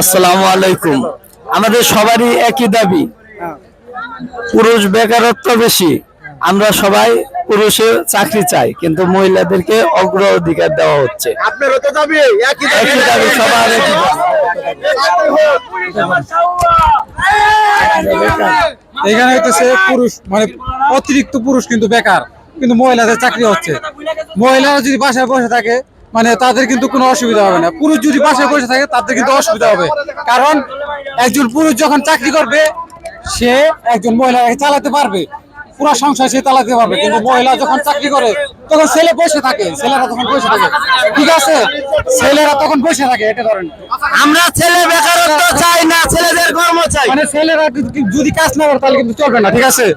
আসসালামু আলাইকুম। আমাদের সবারই একই দাবি। পুরুষ বেকারত্ব বেশি। আমরা সবাই পুরুষের চাকরি চাই কিন্তু মহিলাদেরকে অগ্রাধিকার দেওয়া হচ্ছে। আপনারও তো দাবি একই দাবি। সবার একই এখানে হইতেছে পুরুষ মানে অতিরিক্ত পুরুষ কিন্তু বেকার। কিন্তু মহিলাদের চাকরি হচ্ছে। মহিলারা যদি বাসায় বসে থাকে মানে তাদের কিন্তু কোনো অসুবিধা হবে না। পুরুষ যদি বাসায় বসে থাকে তাদের কিন্তু অসুবিধা হবে। কারণ একজন পুরুষ যখন চাকরি করবে সে একজন মহিলাকে চালাতে পারবে। পুরো সংসার সে চালাতে পারবে। কিন্তু মহিলা যখন চাকরি করে তখন ছেলে বসে থাকে। ছেলেরা তখন বসে থাকে। ঠিক আছে? ছেলেরা তখন বসে থাকে এটা ধরেন। আমরা ছেলে বেকারত্ব চাই না ছেলেদের কর্ম চাই। মানে ছেলেরা যদি- যদি কাজ না করে তাহলে কিন্তু চলবে না। ঠিক আছে?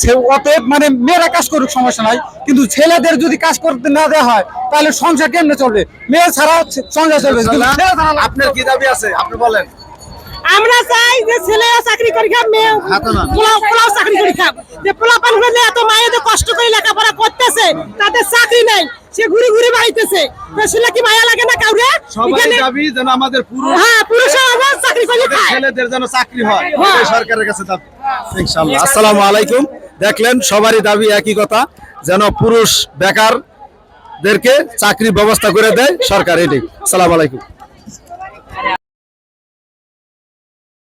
সে অতএব মানে মেয়েরা কাজ করুক সমস্যা নাই। কিন্তু ছেলেদের যদি কাজ করতে না দেওয়া হয় তাহলে সংসার কেমনে চলবে? মেয়ে ছাড়া সংসার চলবে। আপনার কি দাবি আছে? আপনি বলেন। আমরা চাই যে ছেলেরা চাকরি করি খাব মেয়ে পোলাও পোলাও চাকরি করি খাব যে পোলা পান হলে এত মায়েদের কষ্ট করে লেখাপড়া করতেছে তাদের চাকরি নাই। সে ঘুরে ঘুরে বাড়িতেছে। তো কি মায়া লাগে না কাউরে? সবাই দাবি যেন আমাদের পুরুষ হ্যাঁ আবার চাকরি করে ছেলেদের যেন চাকরি হয়। হ্যাঁ। সরকারের কাছে দাবি। ইনশাআল্লাহ। আসসালামু আলাইকুম। দেখলেন, সবারই দাবি একই কথা, যেন পুরুষ বেকারদেরকে চাকরি ব্যবস্থা করে দেয় সরকার। এটি সালাম আলাইকুম।